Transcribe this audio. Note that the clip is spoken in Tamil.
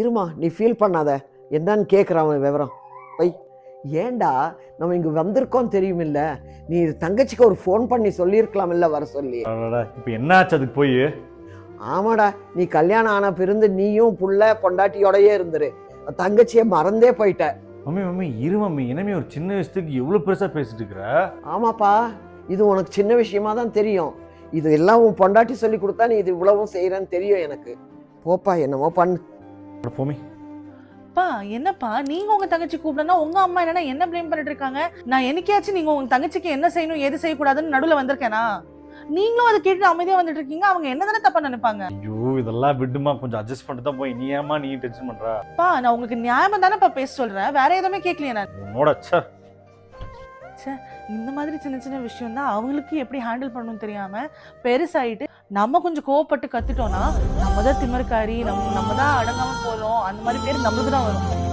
இருமா நீ ஃபீல் பண்ணாத. என்னன்னு கேட்குறான் அவன் விவரம். வை ஏன்டா நம்ம இங்கே வந்திருக்கோம் தெரியுமில்ல? நீ தங்கச்சிக்கு ஒரு ஃபோன் பண்ணி சொல்லியிருக்கலாமில்ல வர சொல்லி. இப்போ என்ன ஆச்சு அதுக்கு போய்? ஆமாடா நீ கல்யாணம் ஆன பிறந்து நீயும் புள்ள பொண்டாட்டியோடயே இருந்துரு. தங்கச்சியை மறந்தே போயிட்ட. மம்மி மம்மி இரு மம்மி. இனிமே ஒரு சின்ன வயசுக்கு எவ்வளோ பெருசாக பேசிட்டு இருக்கிற ஆமாப்பா இது உனக்கு சின்ன விஷயமா தான் தெரியும். இது எல்லாம் உன் பொண்டாட்டி சொல்லி கொடுத்தா நீ இது இவ்வளவும் செய்கிறேன்னு தெரியும் எனக்கு. போப்பா என்னமோ பண்ணு. போமி. அப்பா என்னப்பா நீங்க உங்க தங்கச்சி கூப்பிடனா உங்க அம்மா என்னன்னா என்ன ப்ளேம் பண்ணிட்டு இருக்காங்க நான் என்னைக்காச்சும் நீங்க உங்க தங்கச்சிக்கு என்ன செய்யணும் எது செய்யக்கூடாதுன்னு நடுவுல வந்திருக்கேனா? நீங்களும் அதை கேட்டு அமைதியா வந்துட்டு இருக்கீங்க அவங்க என்ன தானே தப்பா நினைப்பாங்க? ஐயோ இதெல்லாம் விடுமா கொஞ்சம் அட்ஜஸ்ட் பண்ணிட்டு தான் போய். நீ ஏமா நீ டென்ஷன் பண்ற? அப்பா நான் உங்களுக்கு நியாயமா தானேப்பா பேச சொல்றேன். வேற எதுவுமே கேட்கலையே நான். உன்னோட ச்சே. இந்த மாதிரி சின்ன சின்ன விஷயம் தான் அவங்களுக்கு எப்படி ஹேண்டில் பண்ணணும் தெரியாம பெருசாயிட்டு நம்ம கொஞ்சம் கோவப்பட்டு கத்துட்டோம்னா நம்ம தான் திமிர்காரி நம்ம நம்ம தான் அடங்காம போறோம். அந்த மாதிரி பேர் நம்மளுக்கு தான் வரும்.